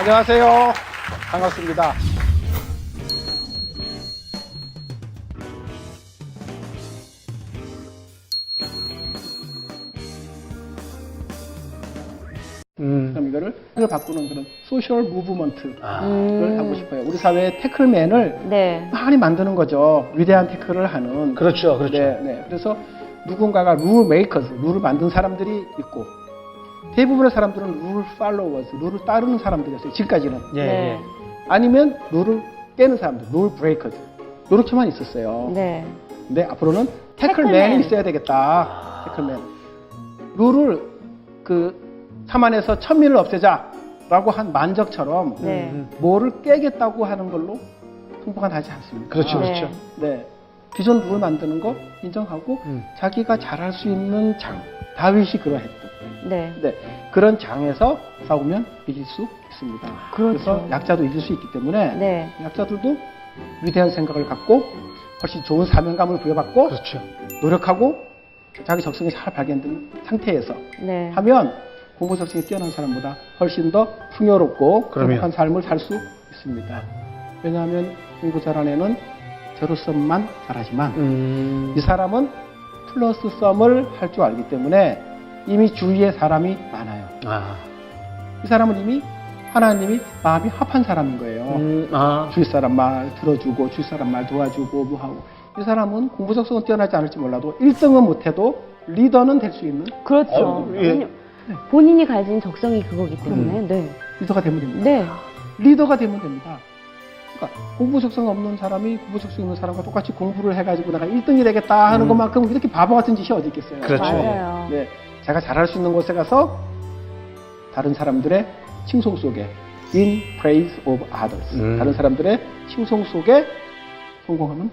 안녕하세요. 반갑습니다. 음. 그럼 이거를 을 바꾸는 그런 소셜 무브먼트를 아. 음. 하고 싶어요. 우리 사회의 태클맨을 네. 많이 만드는 거죠. 위대한 태클을 하는. 그렇죠, 그렇죠. 네, 네. 그래서 누군가가 룰 메이커즈, 룰을 만든 사람들이 있고 대부분의 사람들은 룰 팔로워즈, 룰을 따르는 사람들이었어요. 지금까지는. 예, 네. 예. 아니면 룰을 깨는 사람들, 룰 브레이커즈. 이렇게만 있었어요. 네. 근데 앞으로는 태클맨이 태클맨. 있어야 되겠다. 태클맨. 룰을 그 사만에서 천민을 없애자라고 한 만적처럼 네. 음, 뭐를 깨겠다고 하는 걸로 승부가 나지 않습니다. 그렇죠, 네. 그렇죠. 네. 기존 룰을 만드는 거 인정하고 음. 자기가 잘할 수 있는 장. 다윗이 그러했던. 네. 네. 그런 장에서 싸우면 이길 수 있습니다. 그렇죠. 래서 약자도 이길 수 있기 때문에 네. 약자들도 위대한 생각을 갖고 훨씬 좋은 사명감을 부여받고 그렇죠. 노력하고 자기 적성이 잘 발견된 상태에서 네. 하면 공부 적성이 뛰어난 사람보다 훨씬 더 풍요롭고. 행복한 삶을 살 수 있습니다. 왜냐하면 공부 잘한 애는 제로섬만 잘하지만 음. 이 사람은 플러스 썸을 할 줄 알기 때문에 이미 주위에 사람이 많아요. 아. 이 사람은 이미 하나님이 마음이 합한 사람인 거예요. 음, 아. 주위 사람 말 들어주고 주위 사람 말 도와주고 뭐 하고 이 사람은 공부 적 성은 뛰어나지 않을지 몰라도 1등은 못해도 리더는 될 수 있는 그렇죠. 어, 예. 본인- 본인이 가진 적성이 그거기 때문에. 네. 리더가 되면 됩니다. 네. 리더가 되면 됩니다. 그러니까 공부 적성 없는 사람이 공부 적성 있는 사람과 똑같이 공부를 해가지고 내가 1등이 되겠다 하는 음. 것만큼 이렇게 바보 같은 짓이 어디 있겠어요. 그렇죠. 맞아요. 네, 제가 잘할 수 있는 곳에 가서 다른 사람들의 칭송 속에 in praise of others 음. 다른 사람들의 칭송 속에 성공하면